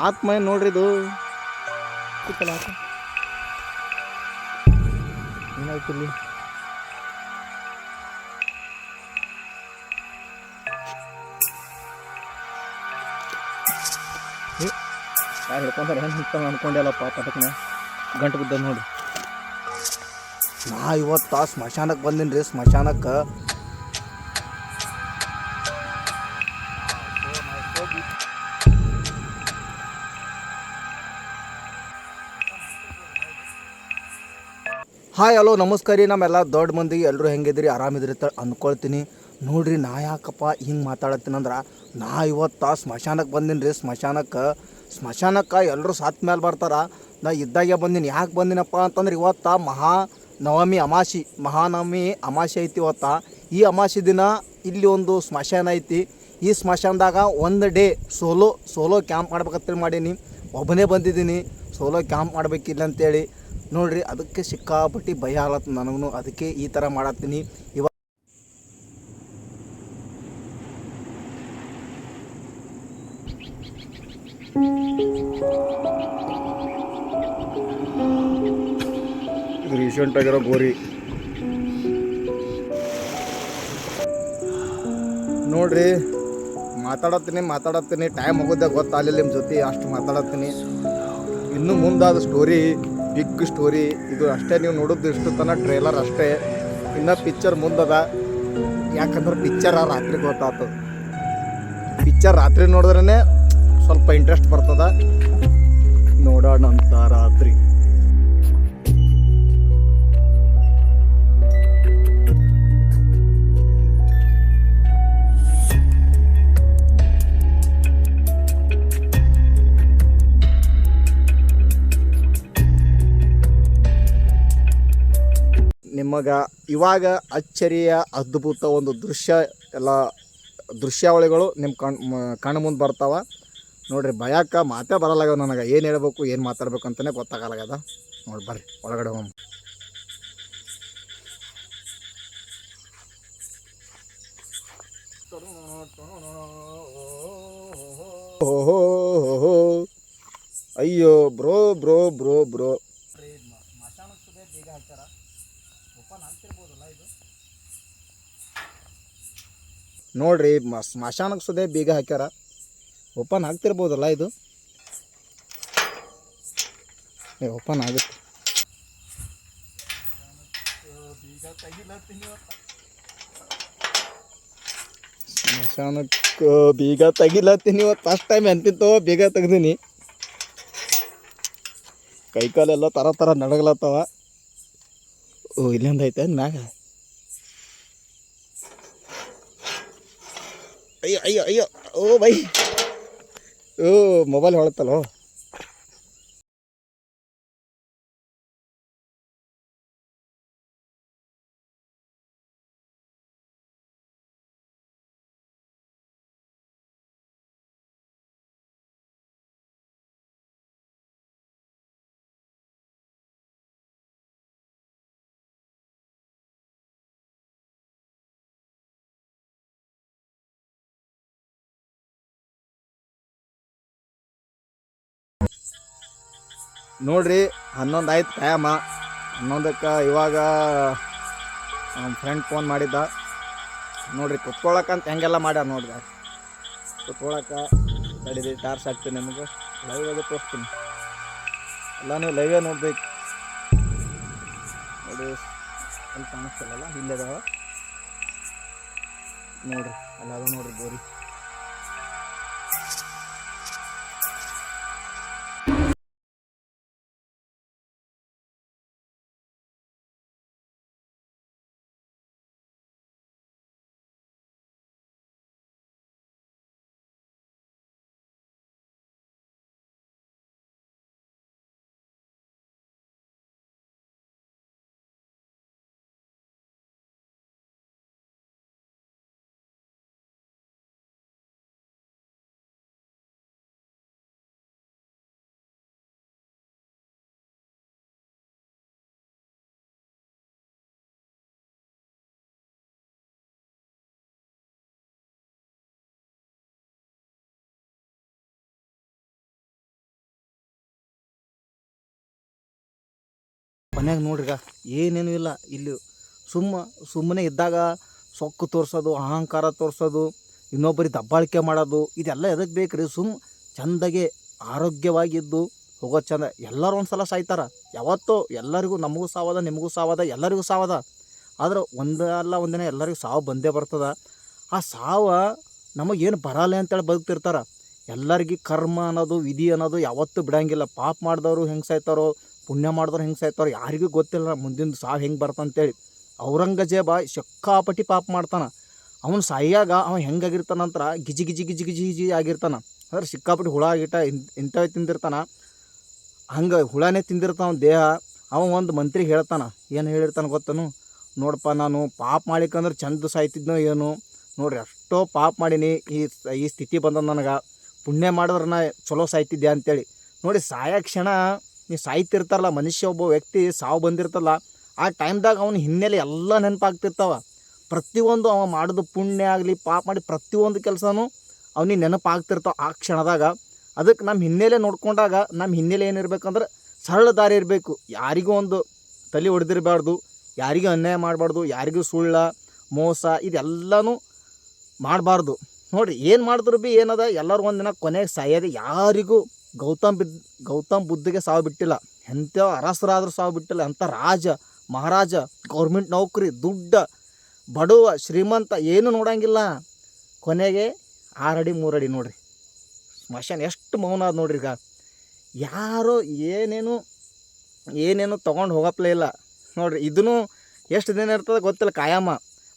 ಆತ್ಮ ಏನು ನೋಡ್ರಿ ಇದು. ಕೂತಲ್ಲ ಆತ ಏನಾಯ್ತು ಇಲ್ಲಿ? ಯಾರು ಹಿಡ್ಕೊಂತಾರೆ ಏನು ಹಿಡ್ಕೊಂಡು ಅನ್ಕೊಂಡೆಲ್ಲಪ್ಪ ಪಟಕ್ನೆ ಗಂಟು ಬಿದ್ದ ನೋಡಿ. ನಾ ಇವತ್ತು ಸ್ಮಶಾನಕ್ಕೆ ಬಂದೀನಿ ರೀ ಸ್ಮಶಾನಕ್ಕೆ ಹಾಯ್ ಹಲೋ ನಮಸ್ಕಾರ. ರೀ ನಮ್ಮೆಲ್ಲ ದೊಡ್ಡ ಮಂದಿ ಎಲ್ಲರೂ ಹೆಂಗಿದ್ರಿ ಆರಾಮಿದ್ರಿ ಅಂತ ಅಂದ್ಕೊಳ್ತೀನಿ ನೋಡ್ರಿ, ನಾ ಯಾಕಪ್ಪ ಹಿಂಗೆ ಮಾತಾಡತ್ತೀನಂದ್ರೆ ನಾ ಇವತ್ತು ಸ್ಮಶಾನಕ್ಕೆ ಬಂದೀನಿ ರೀ ಸ್ಮಶಾನಕ್ಕೆ ಸ್ಮಶಾನಕ್ಕೆ ಎಲ್ಲರೂ ಸಾತ್ ಮೇಲೆ ಬರ್ತಾರ. ನಾ ಇದ್ದಾಗೆ ಬಂದೀನಿ. ಯಾಕೆ ಬಂದಿನಪ್ಪ ಅಂತಂದ್ರೆ, ಇವತ್ತು ಮಹಾ ನವಮಿ ಅಮಾಸಿ ಮಹಾನವಮಿ ಅಮಾಸಿ ಐತಿ ಇವತ್ತು. ಈ ಅಮಾಸಿ ದಿನ ಇಲ್ಲಿ ಒಂದು ಸ್ಮಶಾನ ಐತಿ. ಈ ಸ್ಮಶಾನದಾಗ ಒಂದು ಡೇ ಸೋಲೋ ಸೋಲೋ ಕ್ಯಾಂಪ್ ಮಾಡ್ಬೇಕಂತೇಳಿ ಮಾಡೀನಿ. ಒಬ್ಬನೇ ಬಂದಿದ್ದೀನಿ. ಸೋಲೋ ಕ್ಯಾಂಪ್ ಮಾಡಬೇಕಿಲ್ಲ ಅಂತೇಳಿ. ನೋಡ್ರಿ, ಅದಕ್ಕೆ ಸಿಕ್ಕಾಪಟ್ಟಿ ಭಯ ಆಲತ್ ನನಗೂ ಅದಕ್ಕೆ ಈ ಥರ ಮಾಡತ್ತೀನಿ. ಇವಾಗ ರೀಸೆಂಟ್ ಆಗಿರೋ ಗೋರಿ ನೋಡ್ರಿ, ಮಾತಾಡತ್ತೀನಿ ಮಾತಾಡತ್ತೀನಿ. ಟೈಮ್ ಹೋಗೋದೇ ಗೊತ್ತಾಗಲಿಲ್ಲ ನಿಮ್ಮ ಜೊತೆ. ಅಷ್ಟು ಮಾತಾಡತ್ತೀನಿ. ಇನ್ನು ಮುಂದಾದ ಸ್ಟೋರಿ ಬಿಗ್ ಸ್ಟೋರಿ. ಇದು ಅಷ್ಟೇ, ನೀವು ನೋಡೋದು ಇಷ್ಟು ತನಕ ಟ್ರೇಲರ್ ಅಷ್ಟೇ. ಇನ್ನು ಪಿಕ್ಚರ್ ಮುಂದದ. ಯಾಕಂದ್ರೆ ಪಿಕ್ಚರ್ ರಾತ್ರಿ ಗೊತ್ತಾಗ್ತದೆ ಪಿಕ್ಚರ್ ರಾತ್ರಿ ನೋಡಿದ್ರೇ ಸ್ವಲ್ಪ ಇಂಟ್ರೆಸ್ಟ್ ಬರ್ತದ. ನೋಡೋಣ ಅಂತ ರಾತ್ರಿ. ನಿಮಗೆ ಇವಾಗ ಅಚ್ಚರಿಯ ಅದ್ಭುತ ಒಂದು ದೃಶ್ಯ, ಎಲ್ಲ ದೃಶ್ಯಾವಳಿಗಳು ನಿಮ್ಮ ಕಣ್ ಕಣ್ಣು ಮುಂದೆ ಬರ್ತಾವ. ನೋಡ್ರಿ, ಭಯಕ್ಕೆ ಮಾತೇ ಬರಲಾಗ್ಯವ ನನಗೆ. ಏನು ಹೇಳ್ಬೇಕು, ಏನು ಮಾತಾಡ್ಬೇಕು ಅಂತಲೇ ಗೊತ್ತಾಗಲಾಗ್ಯದ ನೋಡಿ ಬರ್ರಿ, ಒಳಗಡೆ ಹೋಗಿ ಅಯ್ಯೋ, ಬ್ರೋ ಬ್ರೋ ಬ್ರೋ ಬ್ರೋ. ನೋಡ್ರಿ, ಮ- ಸ್ಮಶಾನಕ್ಕೆ ಸುದೇ ಬೀಗ ಹಾಕ್ಯಾರ. ಓಪನ್ ಆಗ್ತಿರ್ಬೋದಲ್ಲ ಇದು? ಏ, ಓಪನ್ ಆಗುತ್ತೆ. ಸ್ಮಶಾನಕ್ಕೆ ಬೀಗ ತೆಗಿಲತ್ತೀನಿ ಇವತ್ತು ಫಸ್ಟ್ ಟೈಮ್ ಎಂತಿತ್ತೋ, ಬೀಗ ತೆಗ್ದೀನಿ. ಕೈಕಾಲೆಲ್ಲ ಥರ ಥರ ನಡಗಲತ್ತವ. ಓ, ಇಲ್ಲಿಂದ ಐತೆ, ಮ್ಯಾಗ? ಅಯ್ಯೋ ಅಯ್ಯೋ ಅಯ್ಯೋ ಓ ಬೈ. O mobile ಹೊಳತ್ತಲ್ಲೋ? ನೋಡ್ರಿ, ಹನ್ನೊಂದು ಆಯ್ತು ಟೈಮ ಹನ್ನೊಂದಕ್ಕೆ ಇವಾಗ ನಮ್ಮ ಫ್ರೆಂಡ್ ಫೋನ್ ಮಾಡಿದ್ದ. ನೋಡ್ರಿ ಕುತ್ಕೊಳಕಂತ ಹೆಂಗೆಲ್ಲ ಮಾಡ್ಯಾರ ನೋಡ್ರಿ. ಕುತ್ಕೊಳಕ ತಡೀರಿ ಟಾರ್ಚ್ ಹಾಕ್ತೀನಿ ನಿಮಗೆ. ಲೈವ್ ಆಗಿ ತೋರಿಸ್ತೀನಿ. ಎಲ್ಲ ನೀವು ಲೈವೇ ನೋಡ್ಬೇಕು. ನೋಡಿ ಅಲ್ಲಿ ಕಾಣಿಸ್ತಿಲ್ಲಲ್ಲ, ಇಲ್ಲದಾವ. ನೋಡ್ರಿ ಅಲ್ಲ ನೋಡ್ರಿ ಗೋರಿ ಕೊನೆಗೆ ನೋಡ್ರಿಗ ಏನೇನು ಇಲ್ಲ. ಇಲ್ಲಿ ಸುಮ್ಮ, ಸುಮ್ಮನೆ ಇದ್ದಾಗ ಸೊಕ್ಕು ತೋರಿಸೋದು, ಅಹಂಕಾರ ತೋರಿಸೋದು, ಇನ್ನೊಬ್ಬರಿಗೆ ದಬ್ಬಾಳಿಕೆ ಮಾಡೋದು, ಇದೆಲ್ಲ ಎದಕ್ಕೆ ಬೇಕು ರೀ ಸುಮ್ಮ ಚೆಂದಾಗೆ ಆರೋಗ್ಯವಾಗಿದ್ದು ಹೋಗೋ ಚಂದ. ಎಲ್ಲರೂ ಒಂದು ಸಲ ಸಾಯ್ತಾರ. ಯಾವತ್ತೋ ಎಲ್ಲರಿಗೂ ನಮಗೂ ಸಾವದ, ನಿಮಗೂ ಸಾವದ, ಎಲ್ಲರಿಗೂ ಸಾವದ. ಆದ್ರೆ ಒಂದಲ್ಲ ಒಂದಿನ ಎಲ್ಲರಿಗೂ ಸಾವು ಬಂದೇ ಬರ್ತದ. ಆ ಸಾವ ನಮಗೇನು ಬರಲ್ಲ ಅಂತೇಳಿ ಬದುಕ್ತಿರ್ತಾರೆ. ಎಲ್ಲರಿಗೆ ಕರ್ಮ ಅನ್ನೋದು, ವಿಧಿ ಅನ್ನೋದು ಯಾವತ್ತೂ ಬಿಡೋಂಗಿಲ್ಲ. ಪಾಪ ಮಾಡಿದವರು ಹೆಂಗೆ ಸಾಯ್ತಾರೋ ಪುಣ್ಯ ಮಾಡಿದ್ರೆ ಹೆಂಗೆ ಸಾಯ್ತಾರ ಯಾರಿಗೂ ಗೊತ್ತಿಲ್ಲ, ಮುಂದಿನ ಸಾವು ಹೆಂಗೆ ಬರ್ತಂತೇಳಿ. ಔರಂಗಜೇಬ ಸಿಕ್ಕಾಪಟ್ಟಿ ಪಾಪ ಮಾಡ್ತಾನೆ. ಅವನು ಸಾಯಾಗ ಅವ ಹೆಂಗಾಗಿರ್ತಾನಂತರ ಗಿಜಿ ಗಿಜಿ ಗಿಜಿ ಗಿಜಿ ಗಿಜಿ ಆಗಿರ್ತಾನೆ. ಅಂದ್ರೆ ಸಿಕ್ಕಾಪಟ್ಟಿ ಹುಳ ಗಿಟ ಇಂಥವೇ ತಿಂದಿರ್ತಾನೆ. ಹಂಗೆ ಹುಳನೇ ತಿಂದಿರ್ತಾನ ದೇಹ. ಅವ ಒಂದು ಮಂತ್ರಿ ಹೇಳ್ತಾನೆ, ಏನು ಹೇಳಿರ್ತಾನೆ ಗೊತ್ತನು? ನೋಡಪ್ಪ ನಾನು ಪಾಪ ಮಾಡಿಕಂದ್ರೆ ಚಂದ ಸಾಯ್ತಿದ್ನೋ ಏನು? ನೋಡ್ರಿ ಅಷ್ಟೋ ಪಾಪ ಮಾಡೀನಿ, ಈ ಈ ಸ್ಥಿತಿ ಬಂದ ನನಗೆ. ಪುಣ್ಯ ಮಾಡಿದ್ರೆ ನಾ ಚಲೋ ಸಾಯ್ತಿದ್ದೆ ಅಂತೇಳಿ. ನೋಡಿ ಸಾಯೋ ಕ್ಷಣ ನೀ ಸಾಯ್ತಿರ್ತಾರಲ್ಲ ಮನುಷ್ಯ ಒಬ್ಬ ವ್ಯಕ್ತಿ ಸಾವು ಬಂದಿರ್ತಲ್ಲ, ಆ ಟೈಮ್ದಾಗ ಅವನ ಹಿನ್ನೆಲೆ ಎಲ್ಲ ನೆನಪಾಗ್ತಿರ್ತಾವ. ಪ್ರತಿಯೊಂದು ಅವ ಮಾಡೋದು ಪುಣ್ಯ ಆಗಲಿ, ಪಾಪ ಮಾಡಿ ಪ್ರತಿಯೊಂದು ಕೆಲಸನೂ ಅವನಿಗೆ ನೆನಪಾಗ್ತಿರ್ತಾವ ಆ ಕ್ಷಣದಾಗ. ಅದಕ್ಕೆ ನಮ್ಮ ಹಿನ್ನೆಲೆ ನೋಡ್ಕೊಂಡಾಗ ನಮ್ಮ ಹಿನ್ನೆಲೆ ಏನಿರ್ಬೇಕಂದ್ರೆ ಸರಳ ದಾರಿ ಇರಬೇಕು. ಯಾರಿಗೂ ಒಂದು ತಲೆ ಹೊಡೆದಿರಬಾರ್ದು ಯಾರಿಗೂ ಅನ್ಯಾಯ ಮಾಡಬಾರ್ದು, ಯಾರಿಗೂ ಸುಳ್ಳ, ಮೋಸ ಇದೆಲ್ಲನೂ ಮಾಡಬಾರ್ದು. ನೋಡಿರಿ ಏನು ಮಾಡಿದ್ರು ಭೀ ಏನದ, ಎಲ್ಲರೂ ಒಂದಿನ ಕೊನೆಗೆ ಸಾಯೋದು ಯಾರಿಗೂ ಗೌತಮ್ ಬಿದ್, ಗೌತಮ್ ಬುದ್ಧಿಗೆ ಸಾವು ಬಿಟ್ಟಿಲ್ಲ. ಎಂಥ ಅರಸರಾದರೂ ಸಾವು ಬಿಟ್ಟಿಲ್ಲ. ಎಂಥ ರಾಜ, ಮಹಾರಾಜ ಗೌರ್ಮೆಂಟ್ ನೌಕರಿ, ದುಡ್ಡ, ಬಡವ, ಶ್ರೀಮಂತ ಏನು ನೋಡಂಗಿಲ್ಲ. ಕೊನೆಗೆ ಆರಡಿ, ಮೂರಡಿ ನೋಡ್ರಿ. ಸ್ಮಶಾನ ಎಷ್ಟು ಮೌನ ಅದು ನೋಡ್ರಿ ಈಗ. ಯಾರು ಏನೇನು ಏನೇನು ತೊಗೊಂಡು ಹೋಗಪ್ಲೇ ಇಲ್ಲ. ನೋಡ್ರಿ, ಇದನ್ನು ಎಷ್ಟು ದಿನ ಇರ್ತದೆ ಗೊತ್ತಿಲ್ಲ. ಕಾಯಮ್ಮ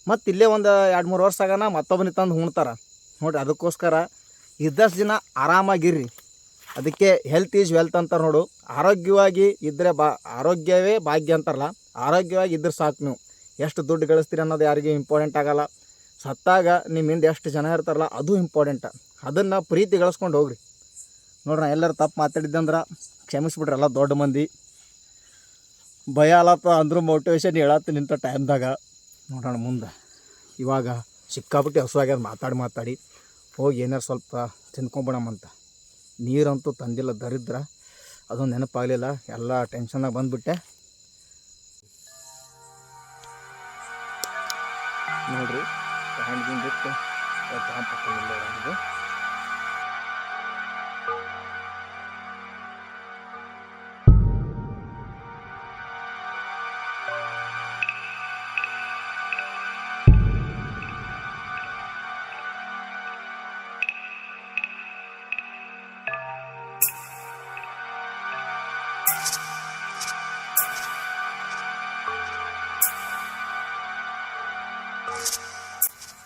ಮತ್ತು ಇಲ್ಲೇ ಒಂದು ಎರಡು, ಮೂರು ವರ್ಷ ಆಗೋಣ ಮತ್ತೊಬ್ಬನಿಗೆ ತಂದು ಹುಣ್ತಾರೆ. ನೋಡ್ರಿ, ಅದಕ್ಕೋಸ್ಕರ ಇದ್ದಷ್ಟು ದಿನ ಆರಾಮಾಗಿರ್ರಿ. ಅದಕ್ಕೆ ಹೆಲ್ತ್ ಈಸ್ ವೆಲ್ತ್ ಅಂತಾರೆ ನೋಡು. ಆರೋಗ್ಯವಾಗಿ ಇದ್ದರೆ ಬಾ, ಆರೋಗ್ಯವೇ ಭಾಗ್ಯ ಅಂತಾರಲ್ಲ, ಆರೋಗ್ಯವಾಗಿ ಇದ್ರೆ ಸಾಕು ನೀವು. ಎಷ್ಟು ದುಡ್ಡು ಗಳಿಸ್ತೀರಿ ಅನ್ನೋದು ಯಾರಿಗೂ ಇಂಪಾರ್ಟೆಂಟ್ ಆಗಲ್ಲ. ಸತ್ತಾಗ ನಿಮ್ಮ ಹಿಂದೆ ಎಷ್ಟು ಜನ ಇರ್ತಾರಲ್ಲ, ಅದು ಇಂಪಾರ್ಟೆಂಟ್ ಅದನ್ನು ಪ್ರೀತಿ ಗಳಿಸ್ಕೊಂಡು ಹೋಗ್ರಿ. ನೋಡ್ರಿ ಎಲ್ಲರೂ ತಪ್ಪು ಮಾತಾಡಿದ್ದಂದ್ರೆ ಅಂದ್ರೆ ಎಲ್ಲ ದೊಡ್ಡ ಮಂದಿ. ಭಯ ಅಲ್ಲಪ್ಪ ಅಂದ್ರೂ ಮೋಟಿವೇಶನ್ ಹೇಳತ್ತ ನಿಂತ ಟೈಮ್ದಾಗ ನೋಡೋಣ ಮುಂದೆ. ಇವಾಗ ಸಿಕ್ಕಾಪಟ್ಟೆ ಹಸುವಾಗ್ಯದ ಮಾತಾಡಿ ಮಾತಾಡಿ, ಹೋಗಿ ಏನಾರು ಸ್ವಲ್ಪ ತಿನ್ಕೊಂಬಿಡಮಂತ ನೀರಂತೂ ತಂದಿಲ್ಲ ದರಿದ್ರ. ಅದೊಂದು ನೆನಪಾಗಲಿಲ್ಲ. ಎಲ್ಲ ಟೆನ್ಷನ್ನಾಗ ಬಂದುಬಿಟ್ಟೆ. ನೋಡ್ರಿ ದಿನ ಬಿಟ್ಟು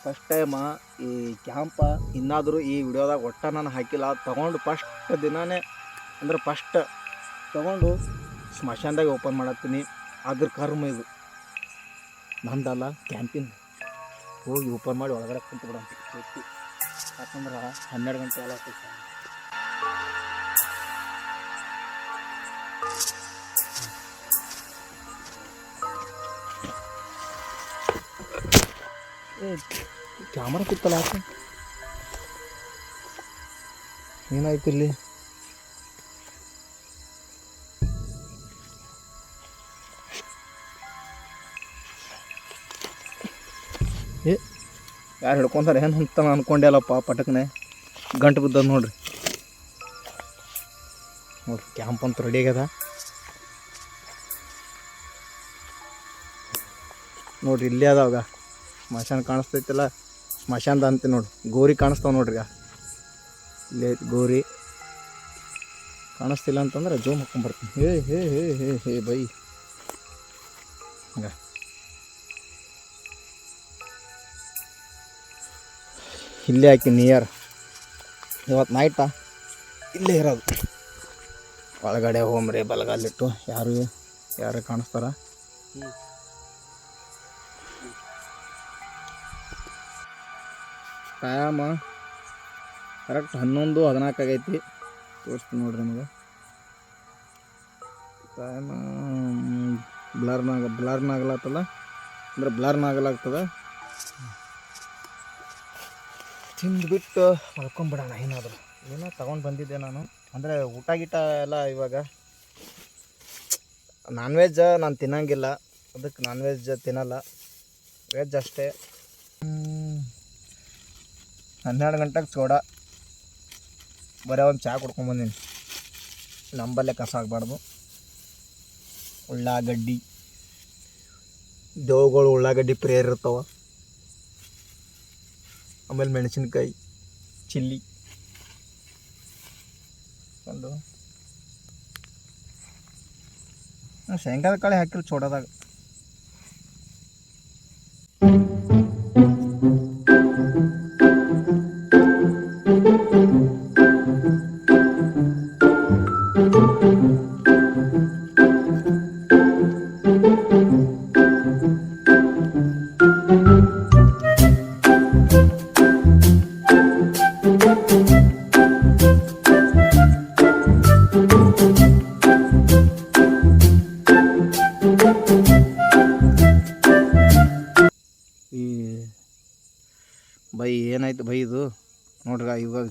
ಫಸ್ಟ್ ಟೈಮ ಈ ಕ್ಯಾಂಪ ಇನ್ನಾದರೂ ಈ ವಿಡಿಯೋದಾಗ ಒಟ್ಟ ನಾನು ಹಾಕಿಲ್ಲ. ತೊಗೊಂಡು ಫಸ್ಟ್ ದಿನವೇ ಅಂದ್ರೆ ಫಸ್ಟ್ ತೊಗೊಂಡು ಸ್ಮಶಾನದಾಗ ಓಪನ್ ಮಾಡತ್ತೀನಿ. ಅದ್ರ ಕರ್ಮ ಇದು. ನಂದಲ್ಲ ಕ್ಯಾಂಪಿನ್ ಹೋಗಿ ಓಪನ್ ಮಾಡಿ ಒಳಗಡೆ ಕುಂತು ಬಿಡ ಯಾಕಂದ್ರೆ ಹನ್ನೆರಡು ಗಂಟೆ ಎಲ್ಲ ಏ ಕ್ಯಾಮ್ರಾ ಕೂತಲ್ಲ ಯಾಕೆ ಏನಾಯ್ತು ಇಲ್ಲಿ? ಏ, ಯಾರು ಹಿಡ್ಕೊಂತಾರೆ ಏನು ಅಂತ ಅನ್ಕೊಂಡೆ ಅಲ್ಲಪ್ಪ ಪಟಕ್ನೆ. ಗಂಟು ಬಿದ್ದದ ನೋಡ್ರಿ. ನೋಡ್ರಿ ಕ್ಯಾಂಪ್ ಅಂತ ರೆಡಿ ಆಗ್ಯದ. ನೋಡ್ರಿ ಇಲ್ಲೇ ಅದಾವಾಗ ಮಶಾನ್ ಕಾಣಿಸ್ತೈತಿಲ್ಲ. ಸ್ಮಶಾನದ ಅಂತ ನೋಡಿ. ಗೋರಿ ಕಾಣಿಸ್ತಾವ ನೋಡ್ರಿ ಇಲ್ಲೇ ಗೋರಿ. ಕಾಣಿಸ್ತಿಲ್ಲ ಅಂತಂದ್ರೆ zoom ಹಾಕೊಂಡ್ಬರ್ತೀನಿ hey hey hey hey hey, by. ಹಂಗ. ಇಲ್ಲೇ ಹಾಕಿ ನಿಯರ್ ಇವತ್ತು ನೈಟ ಇಲ್ಲೇ ಇರೋದು. ಒಳಗಡೆ ಹೋಮ್ರಿ ಬಲಗಾಲಿಟ್ಟು ಯಾರು ಯಾರು ಕಾಣಿಸ್ತಾರ? ಟೈಮ ಕರೆಕ್ಟ್ ಹನ್ನೊಂದು, ಹದಿನಾಲ್ಕು ಆಗೈತಿ. ತೋರಿಸ್ತೀನಿ ನೋಡ್ರಿ ನಿಮಗೆ. ಟೈಮ ಬ್ಲರ್ನಾಗ ಬ್ಲರ್ನಾಗಲತ್ತಲ್ಲ ಅಂದ್ರೆ ಬ್ಲರ್ನಾಗಲಾಗ್ತದೆ ತಿಂದ್ಬಿಟ್ಟು ಮಲ್ಕೊಂಬಿಡೋಣ ಏನಾದರೂ. ಏನೋ ತಗೊಂಡು ಬಂದಿದ್ದೆ ನಾನು. ಅಂದರೆ ಊಟ ಗೀಟ ಎಲ್ಲ ಇವಾಗ ನಾನ್ ವೆಜ್ ನಾನು ತಿನ್ನಂಗಿಲ್ಲ. ಅದಕ್ಕೆ ನಾನ್ ವೆಜ್ ತಿನ್ನಲ್ಲ. ವೆಜ್ ಅಷ್ಟೇ. ಹನ್ನೆರಡು ಗಂಟೆಗೆ ಚೋಡ ಬರೇ ಒಂದು ಚಹಾ ಕುಡ್ಕೊಂಬಂದೀನಿ. ನಂಬಲ್ಲೇ ಕಸ ಆಗಬಾರ್ದು ಉಳ್ಳಾಗಡ್ಡಿ ದೇವುಗಳು ಉಳ್ಳಾಗಡ್ಡಿ ಪ್ರೇಯರ್ ಇರ್ತಾವ. ಆಮೇಲೆ ಮೆಣಸಿನಕಾಯಿ, ಚಿಲ್ಲಿ. ಒಂದು. ಶೇಂಗಾದ ಕಾಳು ಹಾಕಿಲ್ಲ ಚೋಡದಾಗ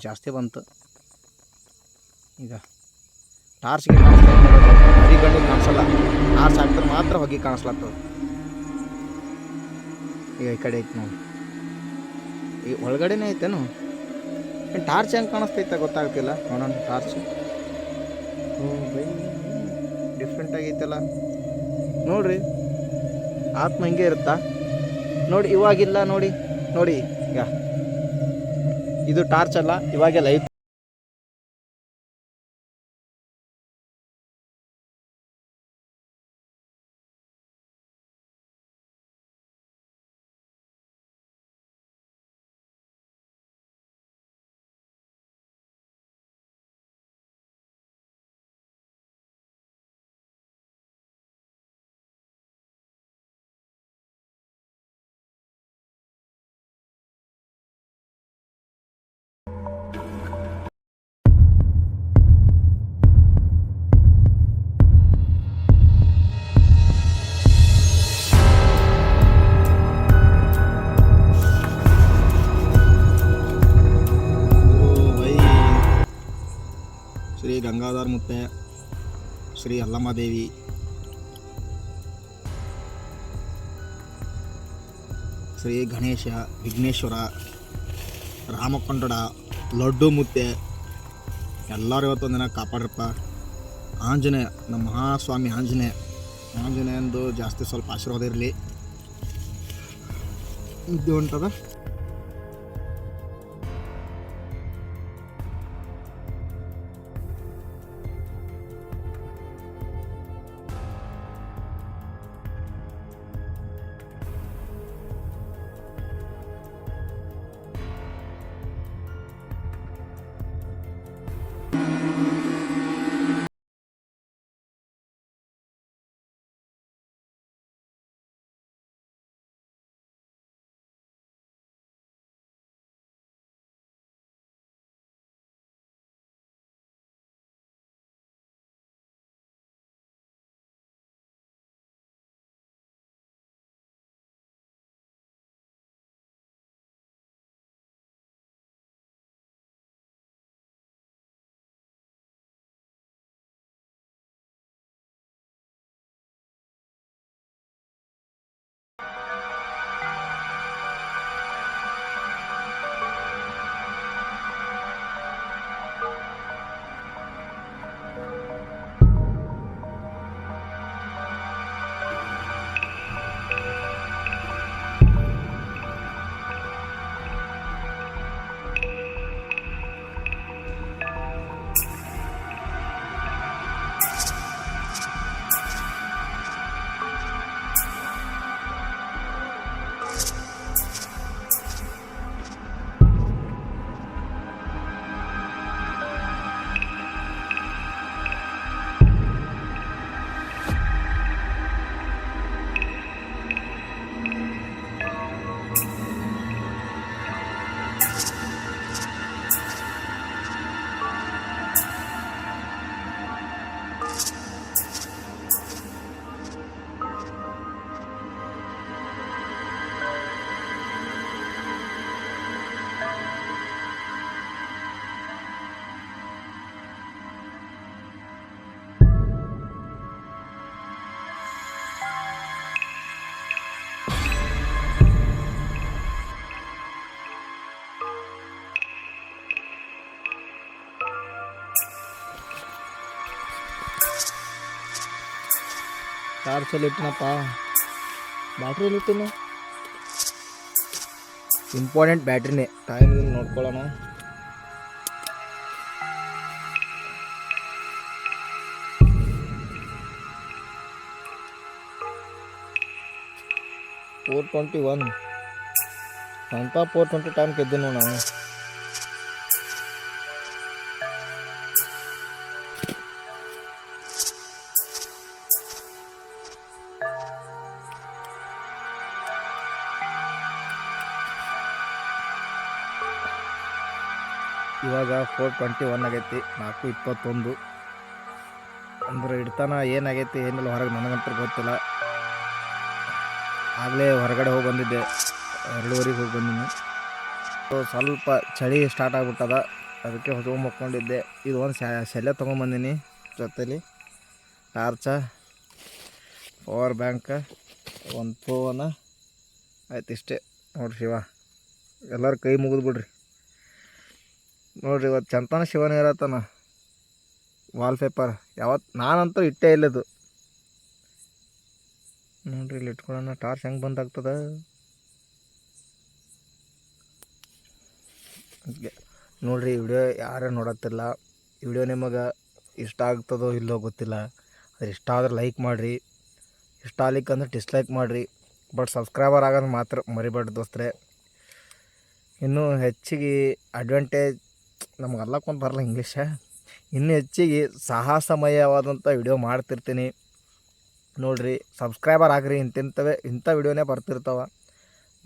ಜಾಸ್ತಿ ಬಂತು. ಈಗ ಟಾರ್ಚ್ಗೆ ಹರಿ ಗಂಡು ಕಾಣಿಸಲ್ಲ. ಟಾರ್ಚ್ ಹಾಕಿದ್ರೆ ಮಾತ್ರ ಹೊಗೆ ಕಾಣಿಸ್ಲತ್ತದ ಈಗ ಈ ಕಡೆ ಐತೆ ನೋಡಿ. ಈ ಒಳಗಡೆನೇ ಐತೇನು? ಟಾರ್ಚ್ ಹೆಂಗೆ ಕಾಣಿಸ್ತೈತ ಗೊತ್ತಾಗ್ತಿಲ್ಲ. ನೋಡೋಣ ಟಾರ್ಚ್. ಬೈ. ಡಿಫ್ರೆಂಟ್ ಆಗೈತಲ್ಲ. ನೋಡ್ರಿ. ಆತ್ಮ ಹಿಂಗೆ ಇರುತ್ತಾ? ನೋಡಿ, ಇವಾಗಿಲ್ಲ, ನೋಡಿ. ನೋಡಿ, ಈಗ. ಇದು ಟಾರ್ಚ್ ಅಲ್ಲ ಇವಾಗೆ ಐತೆ ಗಂಗಾಧರ ಮುತ್ತೆ, ಶ್ರೀ ಅಲ್ಲಮ್ಮದೇವಿ ಶ್ರೀ ಗಣೇಶ, ವಿಘ್ನೇಶ್ವರ, ರಾಮಕೊಂಡಡ, ಲಡ್ಡು ಮುತ್ತೆ. ಎಲ್ಲರೂ ದಿನ ಕಾಪಾಡ್ರಪ್ಪ. ಆಂಜನೇಯ, ನಮ್ಮ ಮಹಾಸ್ವಾಮಿ ಆಂಜನೇಯ. ಆಂಜನೇಯಂದು ಜಾಸ್ತಿ ಸ್ವಲ್ಪ ಆಶೀರ್ವಾದ ಇರಲಿ. ಇದು ಉಂಟದ? ಚಾರ್ಜಲ್ಲಿ ಇಟ್ಟನಪ್ಪ ಬ್ಯಾಟ್ರಿಯಲ್ಲಿ ಇಟ್ಟಿನ ಇಂಪಾರ್ಟೆಂಟ್ ಬ್ಯಾಟ್ರಿನೇ ಟೈಮ್ ನೋಡ್ಕೊಳ್ಳೋಣ. ಫೋರ್ ಟ್ವೆಂಟಿ ಒನ್ ಅಂತ ಫೋರ್ ಟ್ವೆಂಟಿ ಟೈಮ್ ಗೆದ್ದು ನಾನು ಇವಾಗ ಫೋರ್ ಟ್ವೆಂಟಿ ಒನ್ ಆಗೈತಿ, ನಾಲ್ಕು ಇಪ್ಪತ್ತೊಂದು. ಅಂದ್ರೆ ಇಡ್ತಾನ ಏನಾಗೈತಿ ಏನಿಲ್ಲ, ಹೊರಗೆ ನನಗಂತೂ ಗೊತ್ತಿಲ್ಲ. ಆಗಲೇ ಹೊರಗಡೆ ಹೋಗಿ ಬಂದಿದ್ದೆ, ಎರಡೂವರೆಗೆ ಹೋಗಿ ಬಂದಿನಿ. ಸೊ ಸ್ವಲ್ಪ ಚಳಿ ಸ್ಟಾರ್ಟ್ ಆಗ್ಬಿಟ್ಟದ, ಅದಕ್ಕೆ ಹೊಸ ಮಕ್ಕೊಂಡಿದ್ದೆ. ಇದು ಒಂದು ಸೆಲೆ ತೊಗೊಂಬಂದಿನಿ ಜೊತೇಲಿ. ಟಾರ್ಚ ಪವರ್ ಬ್ಯಾಂಕ್ ಒಂದು ಫೋನ ಆಯ್ತು ಇಷ್ಟೇ. ನೋಡಿರಿ ಶಿವ, ಎಲ್ಲರೂ ಕೈ ಮುಗಿದು ಬಿಡ್ರಿ. ನೋಡ್ರಿ ಇವತ್ತು ಚಂತನ ಶಿವನ ಇರತ್ತಾನ ವಾಲ್ಪೇಪರ್ ಯಾವತ್ತು ನಾನಂತೂ ಇಟ್ಟೇ ಇಲ್ಲದು ನೋಡ್ರಿ ಇಲ್ಲಿ ಇಟ್ಕೊಳ್ಳೋಣ ಟಾರ್ಚ್ ಹೆಂಗೆ ಬಂದಾಗ್ತದ. ನೋಡ್ರಿ ವಿಡಿಯೋ ಯಾರೇ ನೋಡತ್ತಿಲ್ಲ ವಿಡಿಯೋ ನಿಮಗೆ ಇಷ್ಟ ಆಗ್ತದೋ ಇಲ್ಲೋ ಗೊತ್ತಿಲ್ಲ ಅದು ಇಷ್ಟ ಆದ್ರೆ ಲೈಕ್ ಮಾಡಿರಿ. ಇಷ್ಟ ಆಗ್ಲಿಕ್ಕಂದ್ರೆ ಡಿಸ್ಲೈಕ್ ಮಾಡಿರಿ. ಬಟ್ ಸಬ್ಸ್ಕ್ರೈಬರ್ ಆಗೋದು ಮಾತ್ರ ಮರಿಬೇಡ ದೋಸ್ತರೆ. ಇನ್ನೂ ಹೆಚ್ಚಿಗೆ ಅಡ್ವಾಂಟೇಜ್ ನಮ್ಗೆ ಅಲ್ಲಕ್ಕೊಂದು ಬರಲ್ಲ ಇಂಗ್ಲೀಷ ಇನ್ನೂ ಹೆಚ್ಚಿಗೆ ಸಾಹಸಮಯವಾದಂಥ ವಿಡಿಯೋ ಮಾಡ್ತಿರ್ತೀನಿ. ನೋಡಿರಿ ಸಬ್ಸ್ಕ್ರೈಬರ್ ಆಗ್ರಿ ಇಂತಿಂಥವೇ ಇಂಥ ವಿಡಿಯೋನೇ ಬರ್ತಿರ್ತಾವೆ.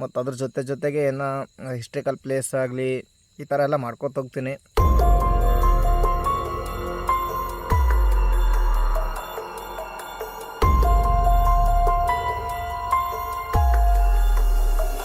ಮತ್ತು ಅದ್ರ ಜೊತೆ ಜೊತೆಗೆ ಏನೋ ಹಿಸ್ಟ್ರಿಕಲ್ ಪ್ಲೇಸ್ ಆಗಲಿ, ಈ ಥರ ಎಲ್ಲ ಮಾಡ್ಕೊತ ಹೋಗ್ತೀನಿ.